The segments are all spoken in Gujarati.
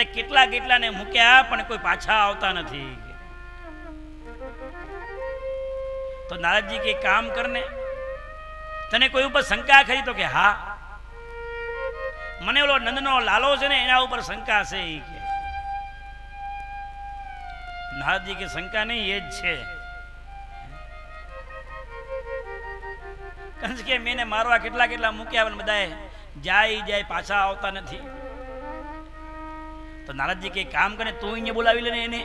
અરે કેટલા કેટલાને મૂક્યા, પણ કોઈ પાછા આવતા નથી. તો નારદજી કે કામ કરને તને કોઈ ઉપર શંકા ખરી તો કે, હા. મને ઓલો નંદનો લાલો છે ને, એના ઉપર શંકા છે. ઈ કે. નારદજી કે, શંકા નહીં, એ જ છે. કંસ કે મેને મારવા કેટલા કેટલા મૂક્યા, પણ બધાએ જાય જાય પાછા આવતા નથી. તો નારદજી કે કામ કરે, તું અહીંયા બોલાવી લે એને.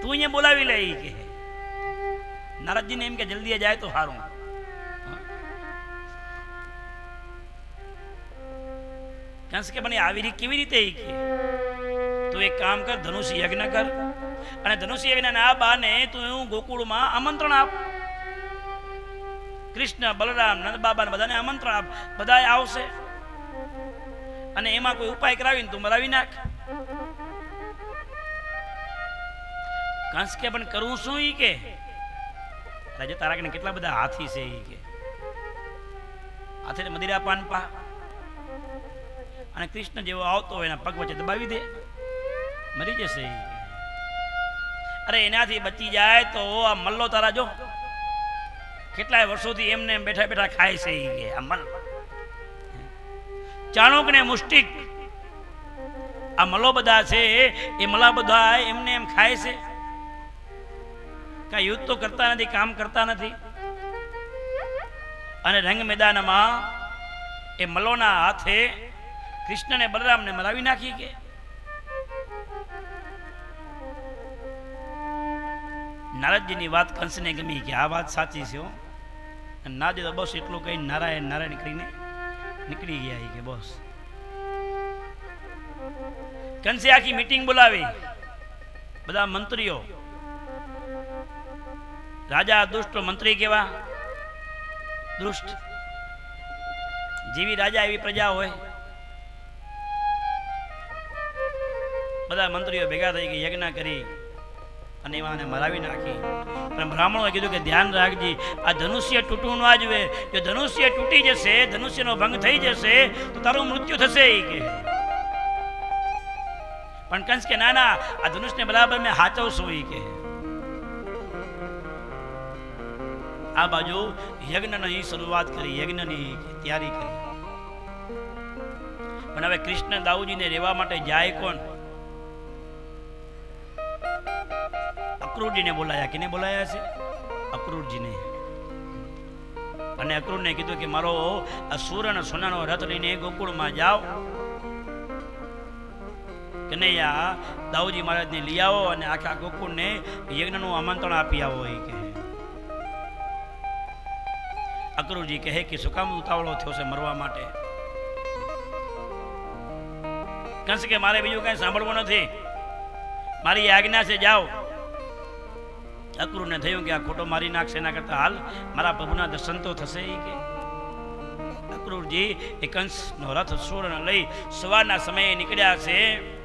તું અહીંયા બોલાવી લે, ઈ કે નારદજીને એમ કે, જલ્દી જાય તો સારું કંસ કે, મને આવી રીત કેવી રીતે ઈ કે તું એક કામ કર, ધનુષ યજ્ઞ કર. અને ધનુષ યજ્ઞ ના બાને તું હું ગોકુળમાં આમંત્રણ આપ. કૃષ્ણ, બલરામ નંદ બાબા બધાને આમંત્રણ આપ. બધા આવશે. અને એમાં કોઈ ઉપાય કરાવીને તું મરાવી નાખ. કંસ કે પણ કરું શું ઈ કે? રાજા તારા કને કેટલા બધા હાથી છે ઈ કે. હાથે મદિરા પાન પા. અને કૃષ્ણ જેવો આવતો હોય એના પગ વચ્ચે દબાવી દે. મરી જશે અરે એનાથી બચી જાય તો આ મલ્લો તારા જો. કેટલાય વર્ષોથી એમને એમ બેઠા બેઠા ખાય છે આ મલ. ચાણુક ને મુષ્ટિક. આ મલો બધા છે, એ મલા બધા એમને એમ ખાય છે. કાંઈ યુદ્ધ તો કરતા નથી, કામ કરતા નથી. અને રંગ મેદાનમાં એ મલોના હાથે કૃષ્ણને બલરામને મરાવી નાખી કે. નારદજીની વાત કંસને ગમી કે આ વાત સાચી છે હો. ના દે તો બસ એટલું કઈ નારાયણ નારાયણ કરીને નીકળી ગયા કે બોસ. કંસે આખી મીટિંગ બોલાવી. બધા મંત્રીઓ. રાજા દુષ્ટ મંત્રી કેવા? દુષ્ટ. જેવી રાજા એવી પ્રજા હોય. બધા મંત્રીઓ ભેગા થઈ ગઈ યજ્ઞ કરી અને એવાને મરાવી નાખી. અને બ્રાહ્મણોએ કીધું કે ધ્યાન રાખજી, આ ધનુષ્ય તૂટવું ના જોઈએ જો ધનુષ્ય તૂટી જશે, ધનુષ્યનો ભંગ થઈ જશે, તો તારું મૃત્યુ થશે એ કે. પણ કંસ કે, ના ના, આ ધનુષને બરાબર મેં હાચવશું એ કે. આ બાજુ યજ્ઞની શરૂઆત કરી, યજ્ઞની તૈયારી કરી. પણ હવે કૃષ્ણ દાઉજીને રહેવા માટે જાય કોણ? અક્રૂરજીને બોલાયા કેને બોલાયા છે? અક્રૂરજીને. અને અક્રૂરને કીધું કે મારો આ અને સોનાનો રથ લઈને ગોકુળમાં જાઓ. કનૈયા દાઉજી મહારાજને લઈ આવો અને આખા ગોકુળને યજ્ઞનું આમંત્રણ આપી આવો એ કહે. અક્રૂરજી કહે કે શું કામ ઉતાવળો થયો છે મરવા માટે? કંસ કે મારે બીજું કઈ સાંભળવું નથી. મારી આજ્ઞા છે જાઓ. અક્રૂરને થયું કે આ ખોટો મારી નાખશે, એના કરતા હાલ મારા પ્રભુના દર્શન તો થશે કે. અક્રૂરજી એ કંસનો રથ સુવર્ણ લઈ સવારના સમયે નીકળ્યા છે.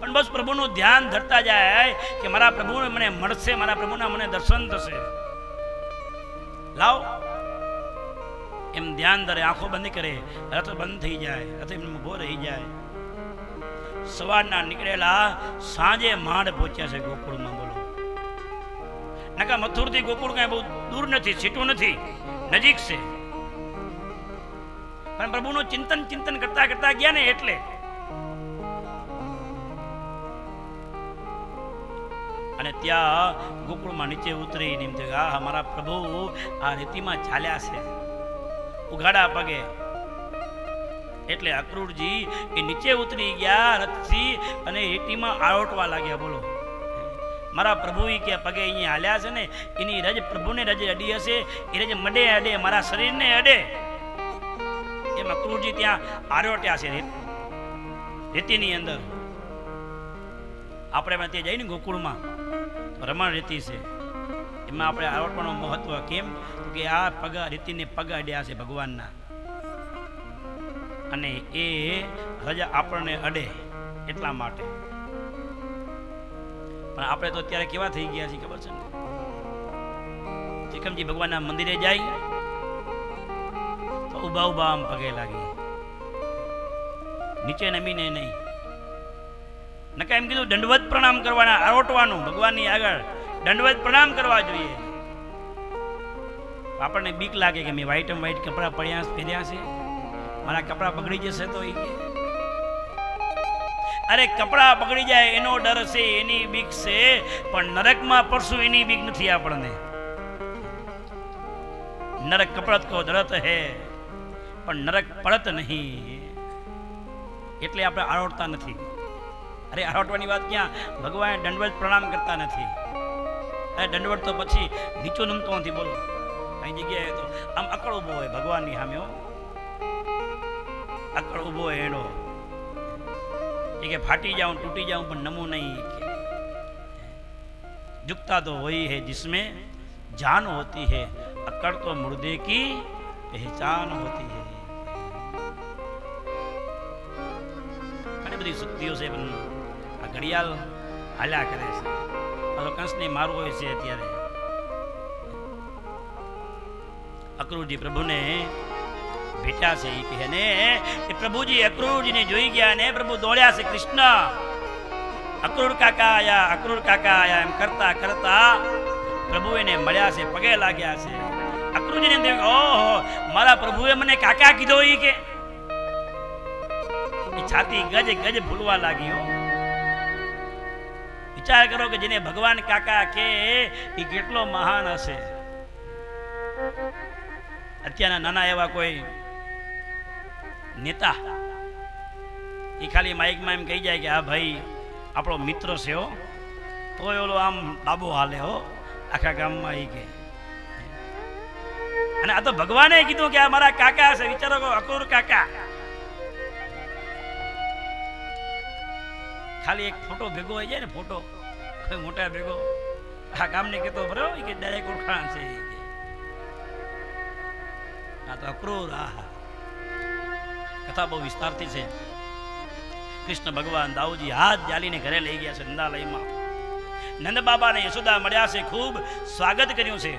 પણ બસ પ્રભુનું ધ્યાન ધરતા જાય કે મારા પ્રભુ મને મળશે, મારા પ્રભુના મને દર્શન થશે. લાવ. એમ ધ્યાન ધરે, આંખો બંધ કરે, રથ બંધ થઈ જાય, રથ એમ ઊભો રહી જાય. સવારના નીકળેલા સાંજે માંડ પહોંચ્યા છે ગોકુળમાં. નકા મથુરથી ગોકુળ કાંઈ બહુ દૂર નથી છીટું નથી, નજીક છે. પણ પ્રભુનું ચિંતન ચિંતન કરતા કરતા ગયા ને એટલે. અને ત્યાં ગોકુળમાં નીચે ઉતરી એમ થયું આ મારા પ્રભુ, આ રેતીમાં ચાલ્યા છે. ઉઘાડા પગે. એટલે અક્રૂરજી એ નીચે ઉતરી ગયા, રથથી અને રેતીમાં આરોટવા લાગ્યા, બોલો. મારા પ્રભુ કે પગે અહીંયા હાલ્યા છે ને, એની રજ પ્રભુને રજ અડી હશે, એ રજ મડે અડે, મારા શરીરને અડે. એમાં અક્રૂરજી ત્યાં આરોટ્યા છે રેત- રેતીની અંદર. આપણે એમાં ત્યાં જઈને ગોકુળમાં રમણ રેતી છે. એમાં આપણે આરોટવાનું મહત્વ કેમ? કે આ પગ, રીતિને પગ અડ્યા છે ભગવાનના. અને એ રજા આપણને અડે એટલા માટે. પણ આપણે તો અત્યારે કેવા થઈ ગયા છીએ ખબર છે? ને ભગવાનના મંદિરે જાય, તો ઊભા ઊભા આમ પગે લાગી. નીચે નમીને નહીં. નકા એમ કીધું, દંડવત પ્રણામ કરવાના, આરોટવાનું, ભગવાનની આગળ દંડવત પ્રણામ કરવા જોઈએ. આપણને બીક લાગે કે મેં વ્હાઈટ એન્ડ વ્હાઈટ કપડાં પડ્યા પહેર્યા છે. મારા કપડાં બગડી જશે તો એ અરે કપડાં બગડી જાય, એનો ડર છે, એની બીક છે, પણ નરકમાં પડશું એની બીક નથી આપણને. નરક કપડત કો દરત હે, પણ નરક પડત નહીં. એટલે આપણે આરોટતા નથી. અરે આળોટવાની વાત ક્યાં? ભગવાન દંડવત પ્રણામ કરતા નથી. અરે દંડવત તો પછી નીચો નમતો નથી, બોલો. કઈ જગ્યાએ તો? આમ અકળ ઊભો હોય ભગવાનની સામે અકળ ઊભો હોય એનો. એ કે ફાટી જાઉં તૂટી જાઉં પણ નમું નહીં એ કે झुकता तो वही है जिसमें जान होती है अकड़ तो मुर्दे की पहचान होती है ઘણી બધી શક્તિઓ છે પણ આ ઘડિયાળ હાલ્યા કરે છે આ તો કંસને મારવો હોય છે અત્યારે અક્રૂરજી પ્રભુને ભેટ્યા છે એ કહે ને એ પ્રભુજી અક્રૂરજીને જોઈ ગયા ને, પ્રભુ દોડ્યા છે કૃષ્ણ. અક્રૂર કાકા આયા, અક્રૂર કાકા આયા, એમ કરતા કરતા પ્રભુ એને મળ્યા છે, પગે લાગ્યા છે. અક્રૂરજીને એમ ઓહો, મારા પ્રભુએ મને કાકા કીધો ઈ કે. એ છાતી ગજ ગજ ભૂલવા લાગ્યો વિચાર કરો કે જેને ભગવાન કાકા કે એ કેટલો મહાન હશે. અત્યારના નાના એવા કોઈ નેતા. એ ખાલી માઇકમાં એમ કહી જાય કે, હા ભાઈ, આપણો મિત્ર છે હો. તો ઓલો આમ બાબો હાલે હો, આખા ગામમાં એ કે. અને આ તો ભગવાને કીધું કે, આ મારા કાકા છે, વિચારો કે અક્રૂર કાકા. ખાલી એક ફોટો ભેગો હોય જાય ને, ફોટો, કોઈ મોટા ભેગો. આ ગામને કહેતો, બરાબર કે, ડાયરેક્ટ ઓળખાણ છે આ તો અક્રૂર આ કથા બહુ વિસ્તારથી છે. કૃષ્ણ ભગવાન દાઉજી હાથ જાલીને ઘરે લઈ ગયા છે નંદાલયમાં. નંદ બાબાને યશોદા મળ્યા છે, ખૂબ સ્વાગત કર્યું છે.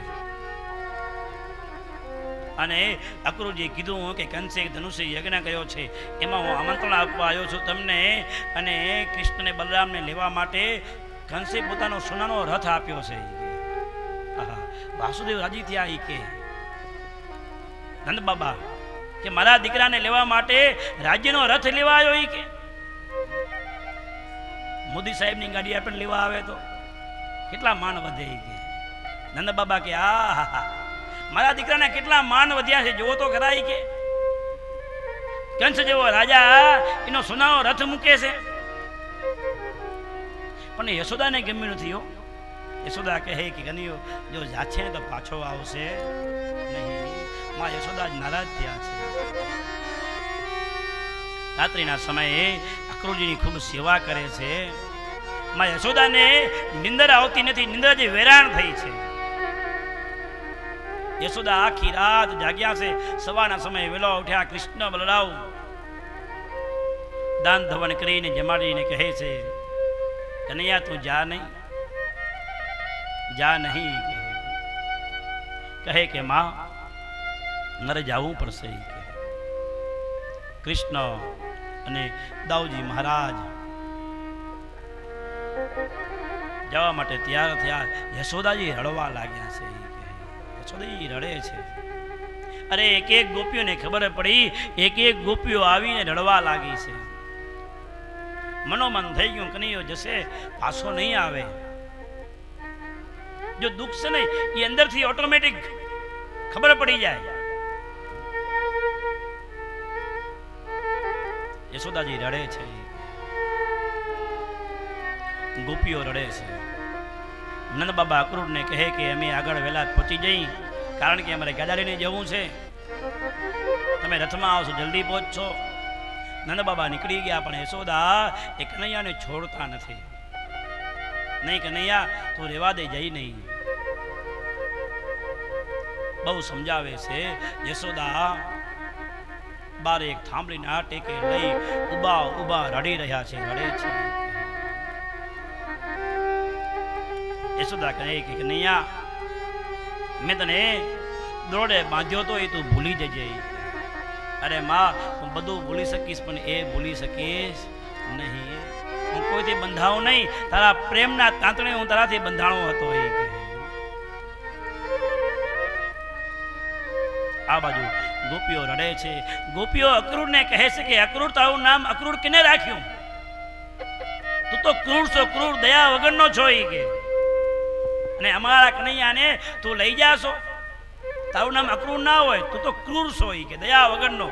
અને અક્રૂરજી કીધું કે કંસે ધનુષે યજ્ઞ કર્યો છે, એમાં હું આમંત્રણ આપવા આવ્યો છું તમને અને કૃષ્ણને બલરામને લેવા માટે કંસે પોતાનો સોનાનો રથ આપ્યો છે. વાસુદેવ રાજી થયા કે. નંદ બાબા કે મારા દીકરાને લેવા માટે રાજ્યનો રથ લેવા આવ્યો ઈ કે? મોદી સાહેબની ગાડી આપણને લેવા આવે તો કેટલા માન વધે કે? નંદ બાબા કે, આ મારા દીકરાને કેટલા માન વધ્યા છે જોવો તો ખરા કે. કંસ જેવો રાજા એનો સુનાવો રથ મૂકે છે. પણ યશોદાને ગમ્યું નથી યશોદા કહે કે, ગનિયો, જો જાશે તો પાછો આવશે. માં યશોદા નારાજ થયા છે. રાત્રિના સમયે અક્રૂરજીની ખૂબ સેવા કરે છે. માં યશોદાને નિંદર આવતી નથી, નિંદર જે વેરાણ થઈ છે. યશોદા આખી રાત જાગ્યા છે. સવારના સમયે વેલો ઉઠ્યા, કૃષ્ણ બલરાવ. દાન ધવન કરીને જમાડીને કહે છે, કનૈયા, તું જા નહીં. જા નહીં કહે કે, માં મારે જાવું પડશે કૃષ્ણ અને દાઉજી મહારાજ જવા માટે તૈયાર થયા. યશોદાજી રડવા લાગ્યા છે યશોદાજી રડે છે. અરે એક એક ગોપીઓને ખબર પડી, એક એક ગોપીઓ આવીને રડવા લાગી છે. મનોમન થઈ ગયું, કનૈયો જશે, પાછો નહીં આવે. જો દુઃખ છે ને એ અંદરથી ઓટોમેટિક ખબર પડી જાય. યશોદાજી રડે છે. ગોપીઓ રડે છે. નંદ બાબા અક્રૂરને કહે કે અમે આગળ વહેલા પહોંચી જઈ, કારણ કે અમારે ગાદારીને જવું છે. તમે રથમાં આવશો, જલ્દી પહોંચશો. નંદ બાબા નીકળી ગયા, પણ યશોદા એ કનૈયાને છોડતા નથી. નહીં કનૈયા, તું રેવા દે, જઈ નહીં. બહુ સમજાવે છે યશોદા. બાર એક થાંભલીને આ ટેકે લઈ ઊભા ઊભા રડી રહ્યા છે, રડે છે. યશોદા કહે કે કનૈયા મેં તને દોડે બાંધ્યો તો એ તું ભૂલી જજે. અરે માં, હું બધું ભૂલી શકીશ, પણ એ ભૂલી શકીશ નહીં. હું કોઈથી બંધાવું નહીં, તારા પ્રેમના તાંતણે હું તારાથી બંધાણો હતો એ આ બાજુ ગોપીઓ રડે છે. ગોપીઓ અક્રૂરને કહે છે કે, અક્રૂર, તારું નામ અક્રૂર કેને રાખ્યું? તું તો ક્રૂર છો, ક્રૂર, દયા વગરનો છો એ કે. અને અમારા કનૈયાને તું લઈ જાશો તારું નામ અક્રૂર ના હોય, તું તો ક્રૂર છો ઈ કે, દયા વગરનો.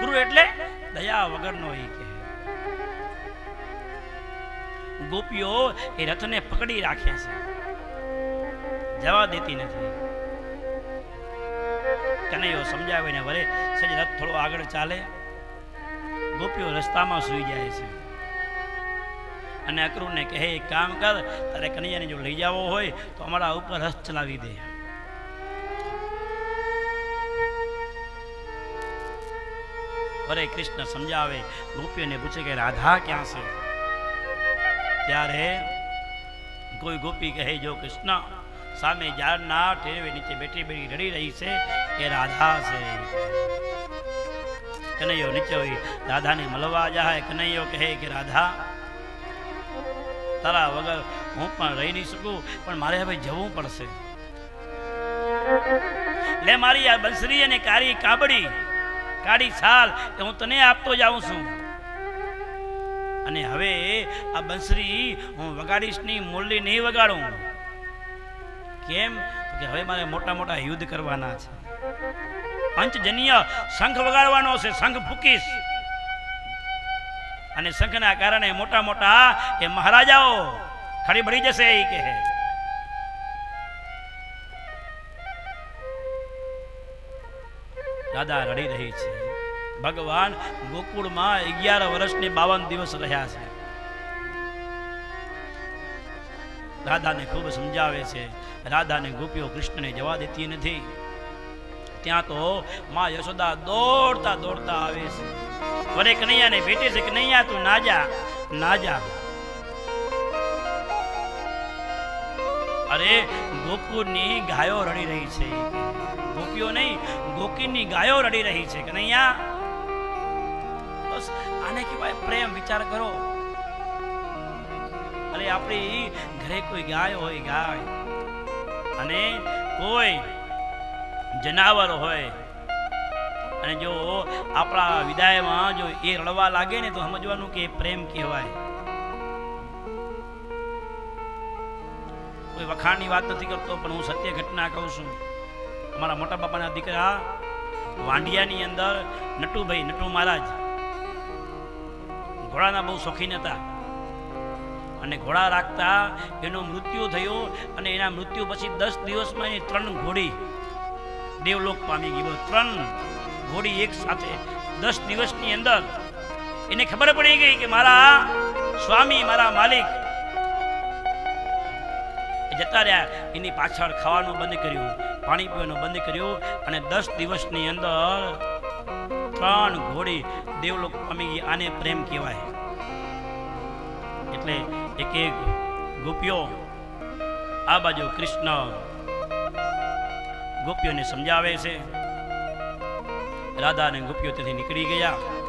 ક્રૂર એટલે દયા વગરનો ઈ કે. ગોપીઓ એ રથને પકડી રાખે છે. જવા દેતી નથી. કનૈયો સમજાવીને વરે સજ રથ થોડો આગળ ચાલે. ગોપીઓ રસ્તામાં સૂઈ જાય છે. અને અક્રૂરને કહે, એક કામ કર, તારે કનૈયાને જો લઈ જવો હોય, તો અમારા ઉપર રથ ચલાવી દે. વરે કૃષ્ણ સમજાવે, ગોપીઓને પૂછે કે, રાધા, ક્યાં છે? ત્યારે કોઈ ગોપી કહે, જો કૃષ્ણ, સામે ઝાડના ઠેરવે નીચે બેઠી બેઠી રડી રહી છે એ રાધા છે. કનૈયો નીચે હોય, રાધાને મળવા જાય. કનૈયો કહે કે, રાધા, તારા વગર હું પણ રહી નહીં શકું, પણ મારે હવે જવું પડશે. લે મારી આ બંસરી અને કાળી કાબડી, કાળી છાલ એ હું તને આપતો જાઉં છું. અને હવે આ બંસરી હું વગાડીશ નહીં મુરલી નહીં વગાડું. કેમ? કે હવે મારે મોટા મોટા યુદ્ધ કરવાના છે. પંચજન્ય શંખ વગાડવાનો છે શંખ ફૂકીશ. અને શંખના કારણે મોટા મોટા એ મહારાજાઓ ખડી ભળી જશે એ કહે દાદા રડી રહી છે. ભગવાન ગોકુળમાં અગિયાર વર્ષને બાવન દિવસ રહ્યા છે. રાધાને ખૂબ સમજાવે છે. રાધાને ગોપીઓ કૃષ્ણને જવા દેતી નથી. ત્યાં તો માં યશોદા દોડતા દોડતા આવે છે. વરે કનૈયાને ભેટે છે. કનૈયા, તું ના જા. ના જા. અરે ગોકુળની ગાયો રડી રહી છે. ગોપીઓ નહીં, ગોકીની ગાયો રડી રહી છે. કનૈયા, બસ આને કહેવાય પ્રેમ. વિચાર કરો. અરે આપણી ઘરે કોઈ ગાય હોય, ગાય. અને કોઈ જનાવર હોય. અને જો આપણા વિદાયમાં જો એ રડવા લાગે ને તો સમજવાનું કે પ્રેમ કહેવાય. કોઈ વખાણની વાત નથી કરતો, પણ હું સત્ય ઘટના કહું છું. અમારા મોટા બાપાના દીકરા વાંડિયાની અંદર નટુભાઈ, નટુ મહારાજ. ઘોડાના બહુ શોખીન હતા. અને ઘોડા રાખતા એનું મૃત્યુ થયું અને એના મૃત્યુ પછી દસ દિવસમાં એની ત્રણ ઘોડી દેવલોક પામી ગઈ. ત્રણ ઘોડી એક સાથે. દસ દિવસની અંદર એને ખબર પડી ગઈ કે મારા સ્વામી, મારા માલિક જતા રહ્યા. એની પાછળ ખાવાનું બંધ કર્યું, પાણી પીવાનું બંધ કર્યું અને દસ દિવસની અંદર ત્રણ ઘોડી દેવલોક પામી ગઈ. આને પ્રેમ કહેવાય. એટલે એક એક ગોપીઓ આ બાજુ કૃષ્ણ ગોપીઓને સમજાવે છે. રાધા અને ગોપીઓ ત્યાંથી નીકળી ગયા.